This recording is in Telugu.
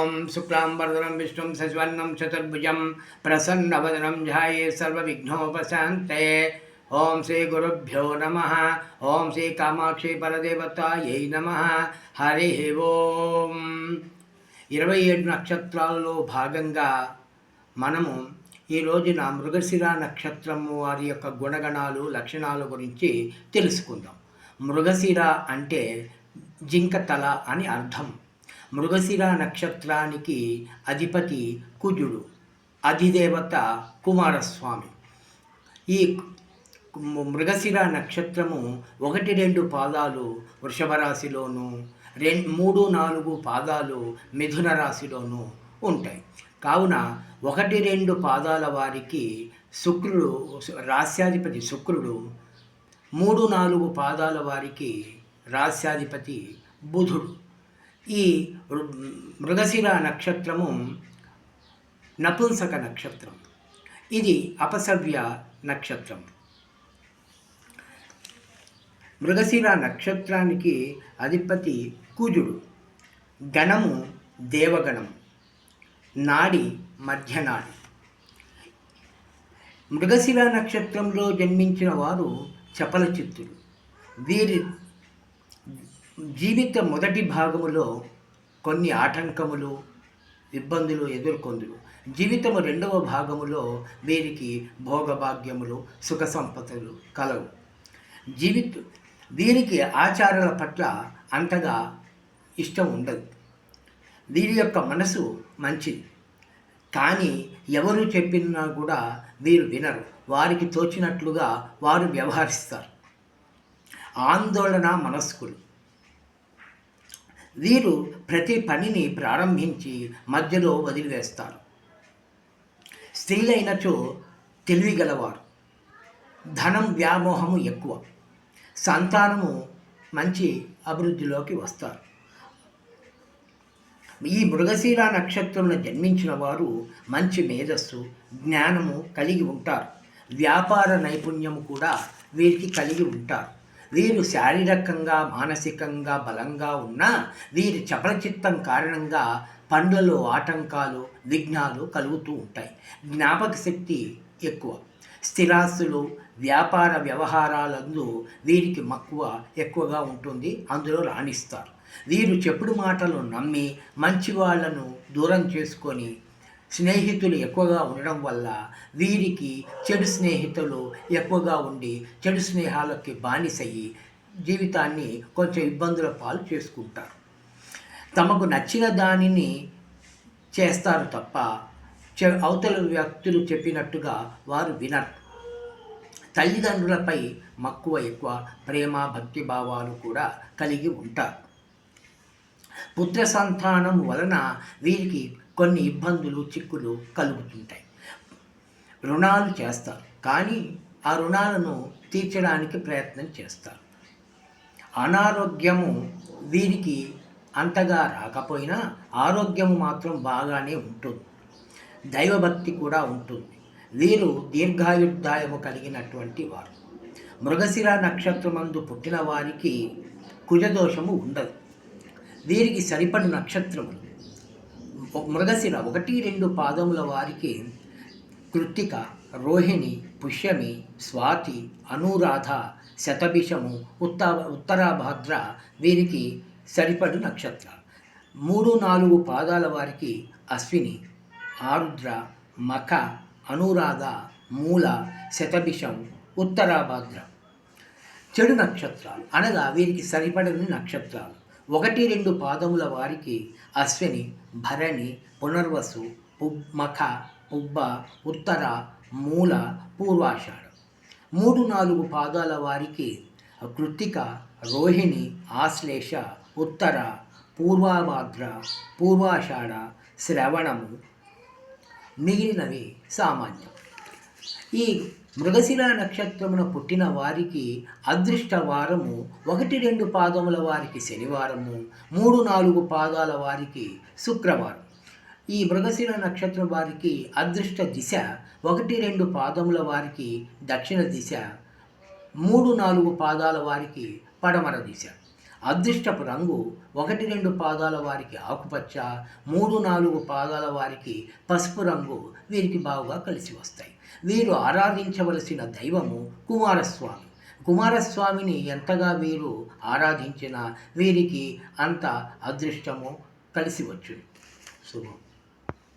ఓం శుక్లాంబరదనం విష్ణుం సజ్వన్నం చతుర్భుజం ప్రసన్నవదనం ధ్యాయే సర్వవిఘ్నోపశాంతే ఓం శ్రీ గురుభ్యో నమ ఓం శ్రీ కామాక్షి పరదేవతాయై నమ హరి ఓం ఇరవై ఏడు నక్షత్రాల్లో భాగంగా మనము ఈ రోజున మృగశిర నక్షత్రము వారి యొక్క గుణగణాలు లక్షణాల గురించి తెలుసుకుందాం. మృగశిర అంటే జింక తల అని అర్థం. మృగశిర నక్షత్రానికి అధిపతి కుజుడు అధిదేవత కుమారస్వామి. ఈ మృగశిర నక్షత్రము ఒకటి రెండు పాదాలు వృషభ రాశిలోను రెం మూడు నాలుగు పాదాలు మిథున రాశిలోను ఉంటాయి. కావున ఒకటి రెండు పాదాల వారికి శుక్రుడు రాస్యాధిపతి శుక్రుడు మూడు నాలుగు పాదాల వారికి రాస్యాధిపతి బుధుడు. ఈ మృగశిర నక్షత్రము నపుంసక నక్షత్రం. ఇది అపసవ్య నక్షత్రం. మృగశిర నక్షత్రానికి అధిపతి కుజుడు. గణము దేవగణం. నాడి మధ్యనాడి. మృగశిర నక్షత్రంలో జన్మించిన వారు చపల చిత్తులు వీరి జీవిత మొదటి భాగములో కొన్ని ఆటంకములు ఇబ్బందులు ఎదుర్కొందురు. జీవితము రెండవ భాగములో వీరికి భోగభాగ్యములు సుఖ సంపదలు కలవు. జీవిత వీరికి ఆచారాల పట్ల అంతగా ఇష్టం ఉండదు. వీరి యొక్క మనసు మంచిది. కానీ ఎవరు చెప్పినా కూడా వీరు వినరు. వారికి తోచినట్లుగా వారు వ్యవహరిస్తారు. ఆందోళన మనస్కులు. వీరు ప్రతి పనిని ప్రారంభించి మధ్యలో వదిలివేస్తారు. స్త్రీలైనచో తెలివిగలవారు. ధనం వ్యామోహము ఎక్కువ. సంతానము మంచి అభివృద్ధిలోకి వస్తారు. ఈ మృగశీల నక్షత్రంలో జన్మించిన వారు మంచి మేధస్సు జ్ఞానము కలిగి ఉంటారు. వ్యాపార నైపుణ్యము కూడా వీరికి కలిగి ఉంటారు. వీరు శారీరకంగా మానసికంగా బలంగా ఉన్న వీరి చపలచిత్తం కారణంగా పండ్లలో ఆటంకాలు విఘ్నాలు కలుగుతూ ఉంటాయి. జ్ఞాపక శక్తి ఎక్కువ. స్థిరాస్తులు వ్యాపార వ్యవహారాలందు వీరికి మక్కువ ఎక్కువగా ఉంటుంది. అందులో రాణిస్తారు. వీరు చెప్పుడు మాటలు నమ్మి మంచి వాళ్ళను దూరం చేసుకొని స్నేహితులు ఎక్కువగా ఉండడం వల్ల వీరికి చెడు స్నేహితులు ఎక్కువగా ఉండి చెడు స్నేహాలకి బానిసయ్యి జీవితాన్ని కొంచెం ఇబ్బందుల పాలు చేసుకుంటారు. తమకు నచ్చిన దానిని చేస్తారు తప్ప అవతల వ్యక్తులు చెప్పినట్టుగా వారు వినరు. తల్లిదండ్రులపై మక్కువ ఎక్కువ ప్రేమ భక్తి భావాలు కూడా కలిగి ఉంటారు. పుత్ర సంతానం వలన వీరికి కొన్ని ఇబ్బందులు చిక్కులు కలుగుతుంటాయి. రుణాలు చేస్తారు. కానీ ఆ రుణాలను తీర్చడానికి ప్రయత్నం చేస్తారు. అనారోగ్యము వీరికి అంతగా రాకపోయినా ఆరోగ్యము మాత్రం బాగానే ఉంటుంది. దైవభక్తి కూడా ఉంటుంది. వీరు దీర్ఘాయుర్దాయము కలిగినటువంటి వారు. మృగశిర నక్షత్రమందు పుట్టిన వారికి కుజదోషము ఉండదు. వీరికి సరిపడు నక్షత్రములు మృగశిర ఒకటి రెండు పాదముల వారికి కృత్తిక రోహిణి పుష్యమి స్వాతి అనురాధ శతభిషము ఉత్త ఉత్తరాభాద్ర వీరికి సరిపడు నక్షత్రాలు మూడు నాలుగు పాదాల వారికి అశ్విని ఆరుద్ర మఖ అనురాధ మూల శతభిషం ఉత్తరాభాద్ర. చెడు నక్షత్రాలు అనగా వీరికి సరిపడని నక్షత్రాలు. ఒకటి రెండు పాదముల వారికి అశ్విని భరణి పునర్వసు పుబ్ మఖ పుబ్బ ఉత్తర మూల పూర్వాషాఢ. మూడు నాలుగు పాదాల వారికి కృత్తిక రోహిణి ఆశ్లేష ఉత్తర పూర్వాభాద్ర పూర్వాషాఢ శ్రవణము మిగిలినవి సామాన్యం. ఈ మృగశిర నక్షత్రమున పుట్టిన వారికి అదృష్ట వారము ఒకటి రెండు పాదముల వారికి శనివారము మూడు నాలుగు పాదాల వారికి శుక్రవారం. ఈ మృగశిర నక్షత్రం వారికి అదృష్ట దిశ ఒకటి రెండు పాదముల వారికి దక్షిణ దిశ మూడు నాలుగు పాదాల వారికి పడమర దిశ. అదృష్టపు రంగు ఒకటి రెండు పాదాల వారికి ఆకుపచ్చ మూడు నాలుగు పాదాల వారికి పసుపు రంగు వీరికి బాగా కలిసి వస్తాయి. వీరు ఆరాధించవలసిన దైవము కుమారస్వామి. కుమారస్వామిని ఎంతగా వీరు ఆరాధించినా వీరికి అంత అదృష్టము కలిసి వచ్చు శుభం.